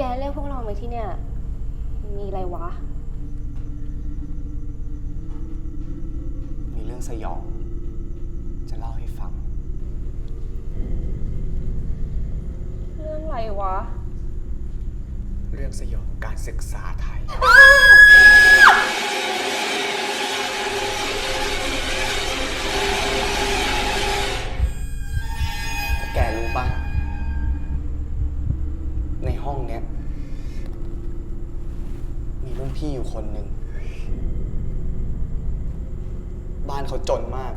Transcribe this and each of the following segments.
แกเรียกพวกเรามาที่เนี่ย มีอะไรวะ มีเรื่องสยอง จะเล่าให้ฟัง เรื่องอะไรวะ เรื่องสยองการศึกษาไทย แกรู้ปะในห้องเนี้ยมีรุ่ นพี่อยู่คนหนึ่ง บ้านเขาจนมาก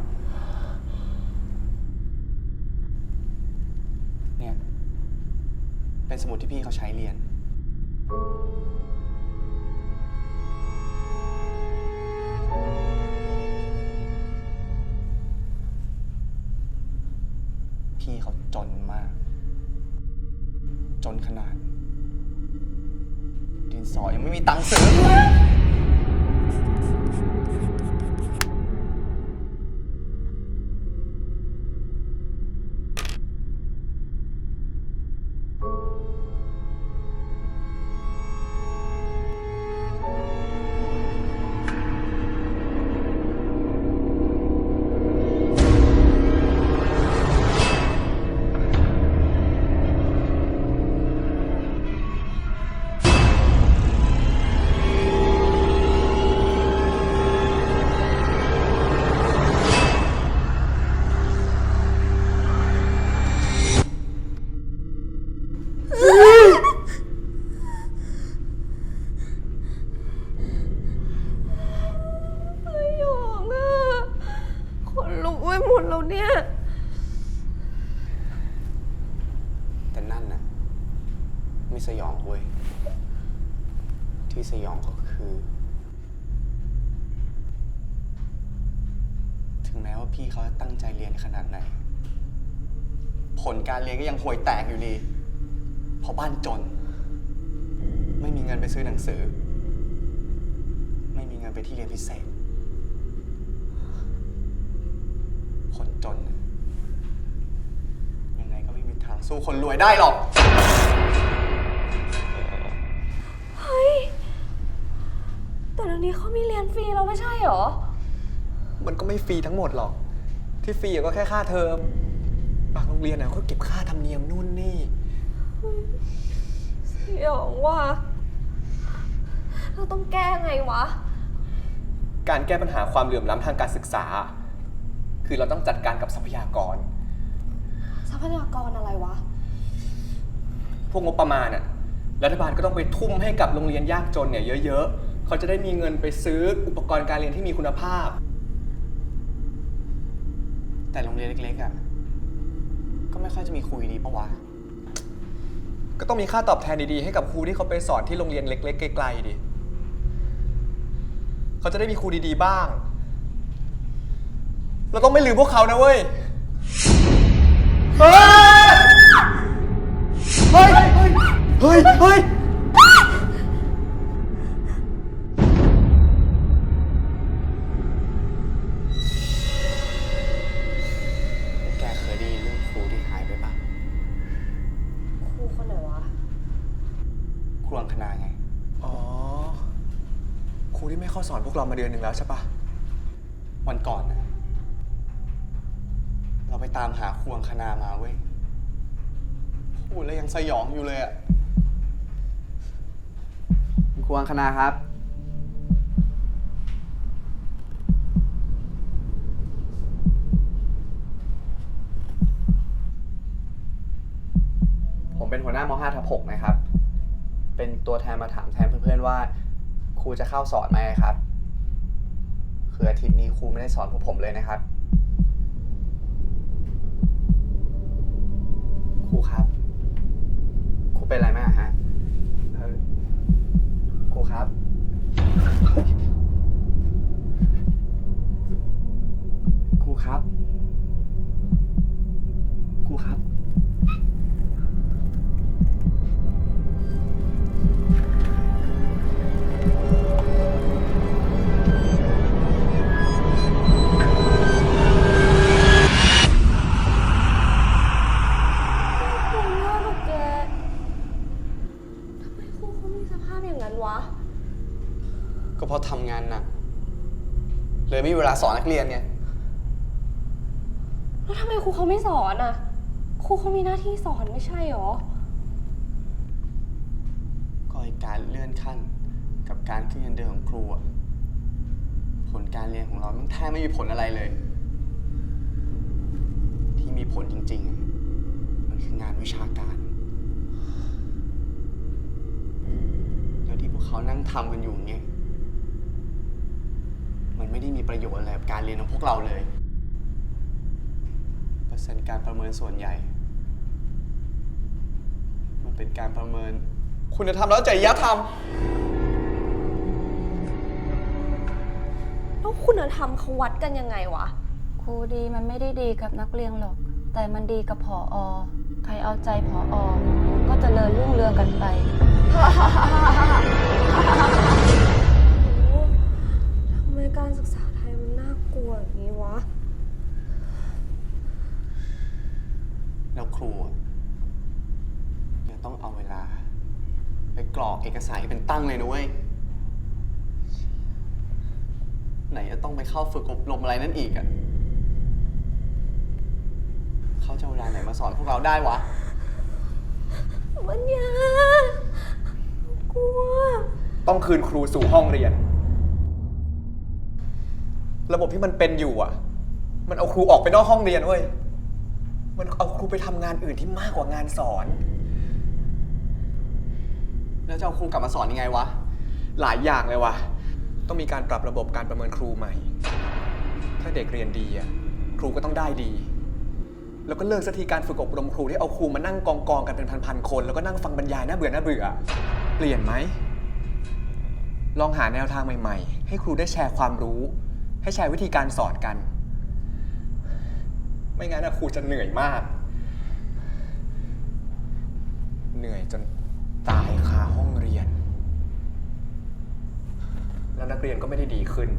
เนี่ย เป็นสมุดที่พี่เขาใช้เรียน การเรียนก็ยังห่วยแตกอยู่ดีเพราะบ้านจน ไม่มีเงินไปซื้อหนังสือ ไม่มีเงินไปที่เรียนพิเศษ คนจนน่ะยังไงก็ไม่มีทางสู้คนรวยได้หรอก เฮ้ย แต่เดี๋ยวนี้เขามีเรียนฟรีแล้วไม่ใช่เหรอ มันก็ไม่ฟรีทั้งหมดหรอก ที่ฟรีก็แค่ค่าเทอม บางโรงเรียนน่ะก็เก็บค่าธรรมเนียมนู่นนี่ สยองว่ะเราต้องแก้ไงวะ การแก้ปัญหาความเหลื่อมล้ำทางการศึกษา คือเราต้องจัดการกับทรัพยากร ทรัพยากรอะไรวะ พวกงบประมาณน่ะรัฐบาลก็ต้องไปทุ่มให้กับโรงเรียนยากจนเนี่ยเยอะๆ เขาจะได้มีเงินไปซื้ออุปกรณ์การเรียนที่มีคุณภาพ แต่โรงเรียนเล็กๆอะก็ ไม่ค่อยจะมีครูดีปะวะ ก็ต้องมีค่าตอบแทนดีๆ ให้กับครูที่เขาไปสอนที่โรงเรียนเล็ก ๆ ไกลๆดิ เขาจะได้มีครูดีๆบ้าง เราต้องไม่ลืมพวกเขานะเว้ย เฮ้ย เฮ้ย เฮ้ย เฮ้ย รมาเดือนหนึ่งแล้วใช่ปะวันก่อนนะเราไปตามหาครูอังคณามาเว้ยพูดแล้วยังสยองอยู่เลยอะครูอังคณาครับ ผมเป็นหัวหน้าม5ทับ6นะครับ เป็นตัวแทนมาถามแทนเพื่อนๆว่าครูจะเข้าสอนไหมครับ คืออาทิตย์นี้ครูไม่ได้สอนพวกผมเลยนะครับ ครูครับ ครูเป็นอะไรไหมากฮะเอ่อครูครับ ครูครับ เวลาสอนนักเรียนเนี่ยแล้วทำไมครูเขาไม่สอนอะ ครูเขามีหน้าที่สอนไม่ใช่หรอ ก็ไอการเลื่อนขั้น กับการขึ้นเงินเดือนของครูอะผลการเรียนของเรามันแทบไม่มีผลอะไรเลย ที่มีผลจริงๆอะมันคืองานวิชาการ แล้วที่พวกเขานั่งทำกันอยู่เนี่ยมัน ไม่ได้มีประโยชน์อะไรกับการเรียนของพวกเราเลย เปอร์เซ็นต์การประเมินส่วนใหญ่ มันเป็นการประเมิน คุณธรรมแล้วจริยธรรม แล้วคุณธรรมเขาวัดกันยังไงวะ ครูดีมันไม่ได้ดีกับนักเรียนหรอก แต่มันดีกับผออใครเอาใจผออก็เจริญรุ่งเรืองกันไปโอ้ทำไม การศึกษาไทยมันน่ากลัวอย่างนี้วะ แล้วครูอะยังต้องเอาเวลา ไปกรอกเอกสารให้เป็นตั้งเลยนะเว้ย ไหนจะต้องไปเข้าฝึกอบรมอะไรนั่นอีกอะเขาจะเอาเวลาไหนมาสอนพวกเราได้วะมันยากกลัว ต้องคืนครูสู่ห้องเรียน ระบบที่มันเป็นอยู่อะ มันเอาครูออกไปนอกห้องเรียนเว้ย มันเอาครูไปทำงานอื่นที่มากกว่างานสอน แล้วจะเอาครูกลับมาสอนยังไงวะ หลายอย่างเลยวะต้องมีการปรับระบบการประเมินครูใหม่ ถ้าเด็กเรียนดีอะครูก็ต้องได้ดี แล้วก็เลิกสักทีการฝึกอบรมครูที่เอาครูมานั่งกองกองๆกันเป็นพันๆคน แล้วก็นั่งฟังบรรยายน่าเบื่อน่าเบื่อ เปลี่ยนไหม ลองหาแนวทางใหม่ ๆ ให้ครูได้แชร์ความรู้ ให้ใช้วิธีการสอนกัน ไม่งั้นนะครูจะเหนื่อยมาก เหนื่อยจนตายคาห้องเรียน แล้วนักเรียนก็ไม่ได้ดีขึ้น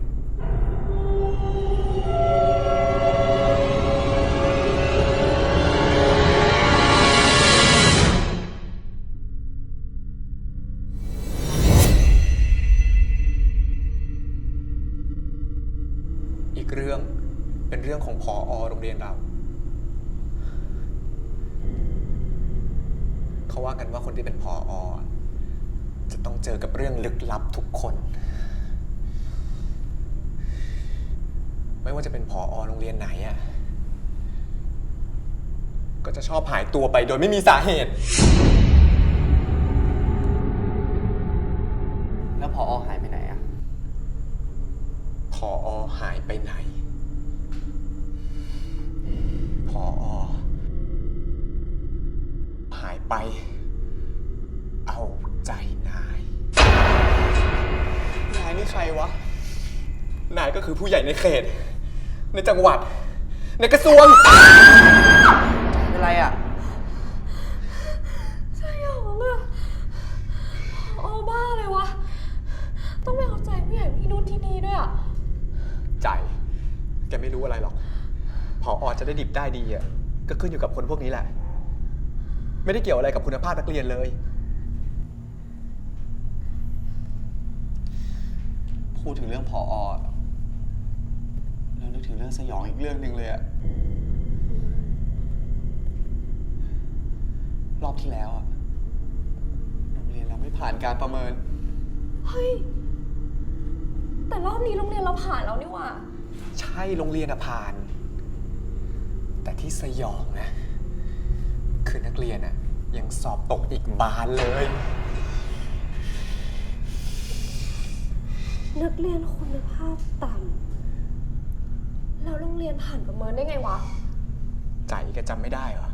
เจอกับเรื่องลึกลับทุกคน ไม่ว่าจะเป็นพออโรงเรียนไหนอะก็จะชอบหายตัวไปโดยไม่มีสาเหตุ แล้วพออหายไปไหนอะพออหายไปไหนพออหายไป คือผู้ใหญ่ในเขต ในจังหวัด ในกระทรวง เป็นไรอะสยองอะโอ้บ้าเลยวะ ต้องไปเอาใจผู้ใหญ่ที่นู่นที่นี่ด้วยอะใจ แกไม่รู้อะไรหรอก พออจะได้ดิบได้ดีอะ ก็ขึ้นอยู่กับคนพวกนี้แหละ ไม่ได้เกี่ยวอะไรกับคุณภาพนักเรียนเลย พูดถึงเรื่องพออแล้วนึ กถึงเรื่องสยองอีกเรื่องหนึ่งเลยอะรอบที่แล้วอะโรงเรียนเราไม่ผ่านการประเมิน เฮ้ย แต่รอบนี้โรงเรียนเราผ่านแล้วนี่หว่า ใช่โรงเรียนอะผ่าน แต่ที่สยองนะ คือนักเรียนอะยังสอบตกอีกบานเลย นักเรียนคุณภาพต่ำ แล้วโรงเรียนผ่านประเมินได้ไงวะ ใจแกจำไม่ได้เหรอ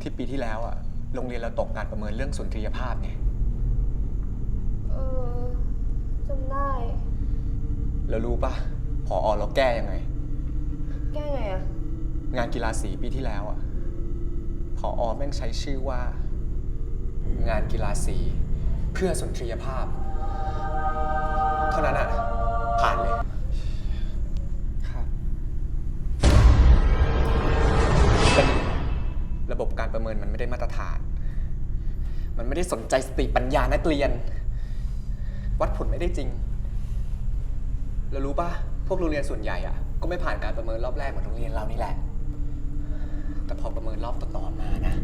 ที่ปีที่แล้วอะโรงเรียนเราตกการประเมินเรื่องสุนทรียภาพไงเออจำได้ แล้วรู้ปะพออเราแก้ยังไง แก้ไงอะงานกีฬาสีปีที่แล้วอะพออแม่งใช้ชื่อว่า งานกีฬาสีเพื่อสุนทรียภาพ เท่านั้นอะผ่านเลย ประเมินมันไม่ได้มาตรฐาน มันไม่ได้สนใจสติปัญญานักเรียน วัดผลไม่ได้จริง แล้วรู้ปะพวกโรงเรียนส่วนใหญ่อะก็ไม่ผ่านการประเมินรอบแรกเหมือนโรงเรียนเรานี่แหละ แต่พอประเมินรอบต่อๆมานะ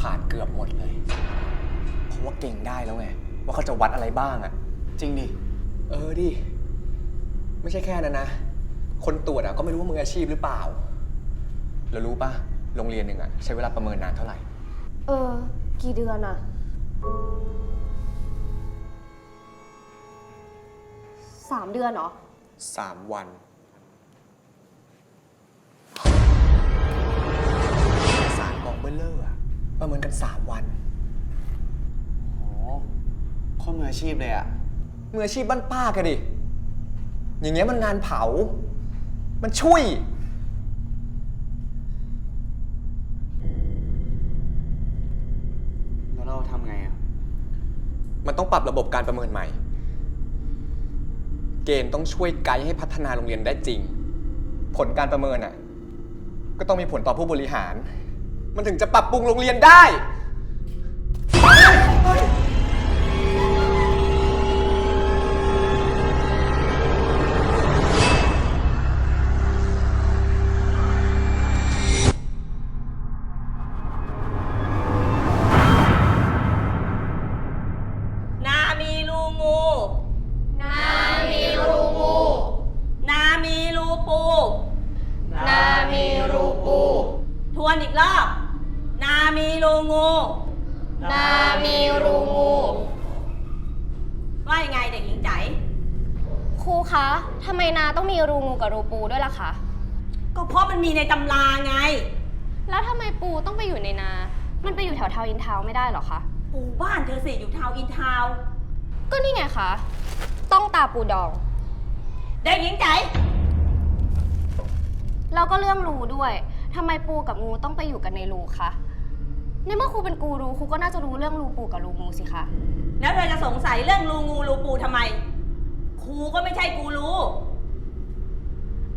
ผ่านเกือบหมดเลย เพราะว่าเก่งได้แล้วไง ว่าเขาจะวัดอะไรบ้างอะจริงดิ เออดิ ไม่ใช่แค่นั้นนะ คนตรวจอะก็ไม่รู้ว่ามืออาชีพหรือเปล่า แล้วรู้ปะ โรงเรียนหนึ่งอะใช้เวลาประเมินนานเท่าไหร่ เออ กี่เดือนอะสามเดือนเหรอ สามวัน สารกองเบลเลอร์อะประเมินกันสามวัน โอ้โคตรมืออาชีพเลยอะมืออาชีพบ้านป้ากันดิ อย่างเงี้ยมันงานเผา มันช่วย แล้วเราทำไงอะ มันต้องปรับระบบการประเมินใหม่ เกณฑ์ต้องช่วยไกด์ให้พัฒนาโรงเรียนได้จริง ผลการประเมินอะ ก็ต้องมีผลต่อผู้บริหาร มันถึงจะปรับปรุงโรงเรียนได้ กับรูปูด้วยล่ะคะ ก็เพราะมันมีในตำราไง แล้วทำไมปูต้องไปอยู่ในนา มันไปอยู่แถวเทาอินทาวน์ไม่ได้เหรอคะ ปู่บ้านเธอสิอยู่ทาวน์อินทาวน์ก็นี่ไงคะ ต้องตาปูดอง เด็กหญิงใจ แล้วก็เรื่องรูด้วยทำไมปูกับงูต้องไปอยู่กันในรูคะ ในเมื่อครูเป็นกูรูครูก็น่าจะรู้เรื่องรูปูกับรูงูสิคะ แล้วเธอจะสงสัยเรื่องรูงูรูปูทำไม ครูก็ไม่ใช่กูรู้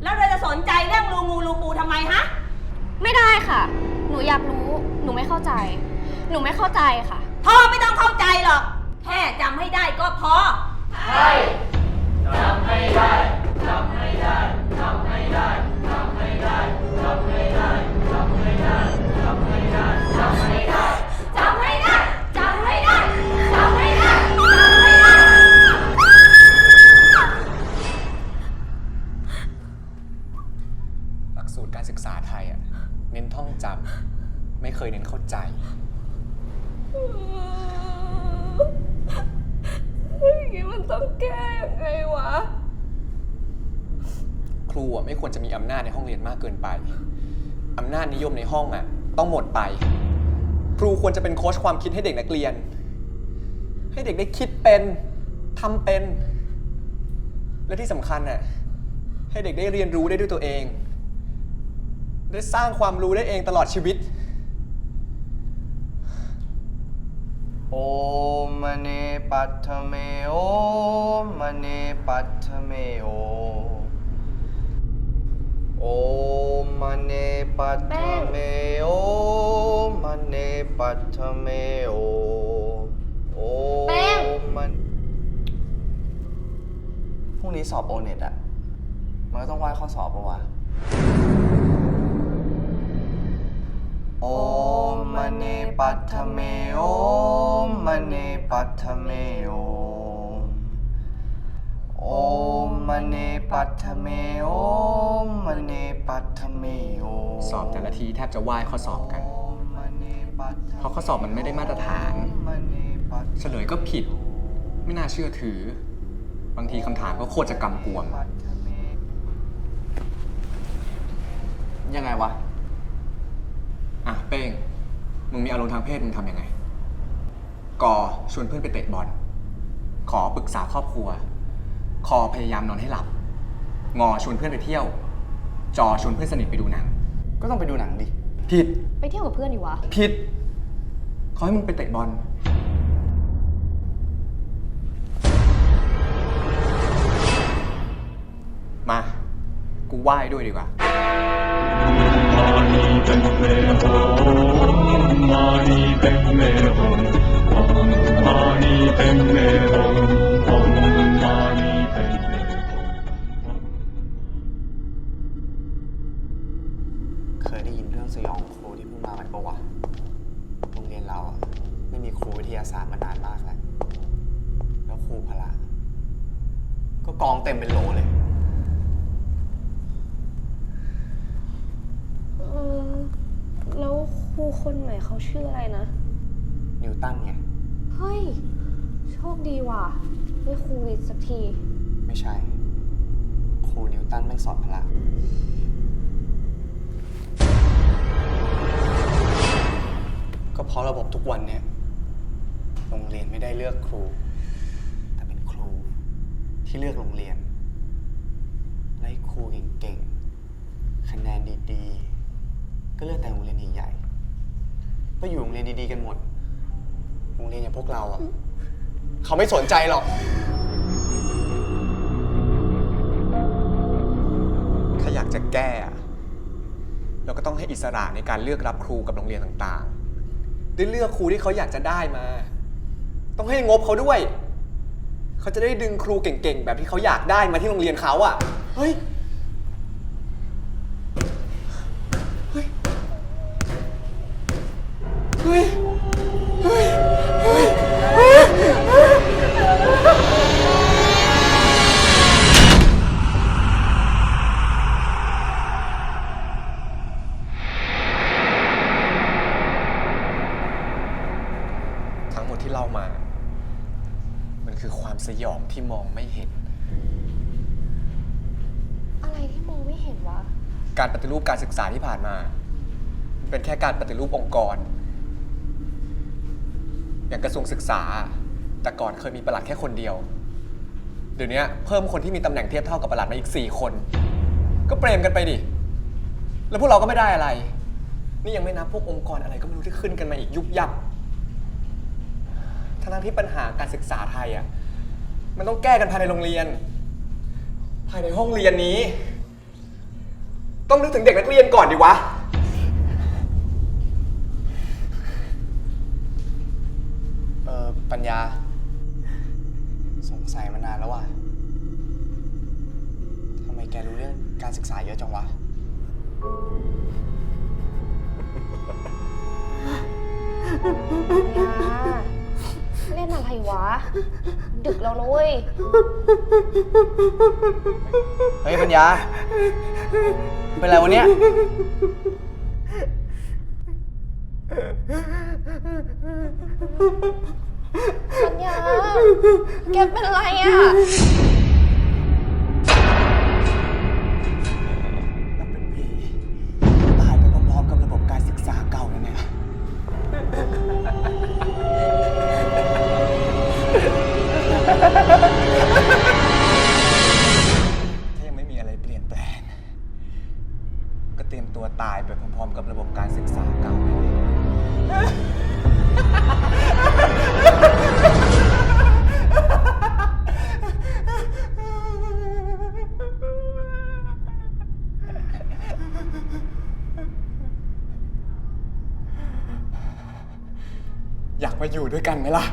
แล้วเธอจะสนใจเรื่องรูงูรูปูทำไมฮะ ไม่ได้ค่ะ หนูอยากรู้ หนูไม่เข้าใจ หนูไม่เข้าใจค่ะ พ่อไม่ต้องเข้าใจหรอก แค่จำให้ได้ก็พอจ ค้ชความคิดให้เด็กนักเรียน ให้เด็กได้คิดเป็นทำเป็น และที่สำคัญอะให้เด็กได้เรียนรู้ได้ด้วยตัวเอง ได้สร้างความรู้ได้เองตลอดชีวิต โอมมเนปัตเมโอมมเนปัตเมโอ โอมมเนปัตถเมโอมมเนปัตถเมโอโอแป้งมันพรุ่งนี้สอบโอเน็ตอะมันก็ต้องไหว้ข้อสอบปะวะโอมมเนปัตถเมโอมมเนปัตถเมโอมโอม มเนปัตเมโอมมเนปัตเมโอสอบแต่ละทีแทบจะไหว้ข้อสอบกัน เพราะข้อสอบมันไม่ได้มาตรฐาน เฉลยก็ผิด ไม่น่าเชื่อถือ บางทีคำถามก็โคตรจะกำกวม ยังไงวะ อะเป้ง มึงมีอารมณ์ทางเพศมึงทำยังไงกอชวนเพื่อนไปเตะบอล ขอปรึกษาครอบครัว คอพยายามนอนให้หลับ งอชวนเพื่อนไปเที่ยว จอชวนเพื่อนสนิทไปดูหนัง ก็ต้องไปดูหนังดิ ผิด ไปเที่ยวกับเพื่อนดีวะ ผิด เขาให้มึงไปเตะบอล มา กูไหว้ด้วยดีกว่า Mani padme hum, mani padme hum, นเรื่องสยองครูที่เพิ่งมาใหม่ปะวะโรงเรียนเราอะไม่มีครูวิทยาศาสตร์มานานมากแล้ว แล้วครูพละ ก็กองเต็มเป็นโหลเลย เออแล้วครูคนใหม่เขาชื่ออะไรนะ นิวตันไง เฮ้ย โชคดีว่ะได้ครูวิทย์สักที ไม่ใช่ ครูนิวตันแม่งสอนพละะระบบทุกวันเนี่ยโรงเรียนไม่ได้เลือกครู แต่เป็นครูที่เลือกโรงเรียนและครูเก่งๆ คะแนนดีๆ ก็เลือกแต่โรงเรียนใหญ่ๆก็อยู่โรงเรียนดีๆ กันหมด โรงเรียนอย่างพวกเราอะเขาไม่สนใจหรอกถ้าอยากจะแก้ เราก็ต้องให้อิสระในการเลือกรับครูกับโรงเรียนต่างๆ ได้เลือกครูที่เขาอยากจะได้มา ต้องให้งบเขาด้วย เขาจะได้ดึงครูเก่งๆ แบบที่เขาอยากได้มาที่โรงเรียนเขาอะเฮ้ย เฮ้ย เฮ้ย รูปการศึกษาที่ผ่านมา มันเป็นแค่การปฏิรูปองค์กร อย่างกระทรวงศึกษา แต่ก่อนเคยมีประหลัดแค่คนเดียว เดี๋ยวนี้เพิ่มคนที่มีตำแหน่งเทียบเท่ากับประหลัดมาอีก 4 คน ก็เปรมกันไปดิ แล้วพวกเราก็ไม่ได้อะไร นี่ยังไม่นับพวกองค์กรอะไรก็ไม่รู้ที่ขึ้นกันมาอีกยุบยับทั้งที่ปัญหาการศึกษาไทยอะ มันต้องแก้กันภายในโรงเรียน ภายในห้องเรียนนี้ ต้องนึกถึงเด็กนักเรียนก่อนดิวะ เออปัญญา สงสัยมานานแล้วว่ะทำไมแกรู้เรื่องการศึกษาเยอะจังวะ เล่นอะไรวะ ดึกแล้วนะเว้ย เฮ้ยปัญญา เป็นไรวันเนี้ยปัญญา แกเป็นอะไรอะ ไหมล่ะ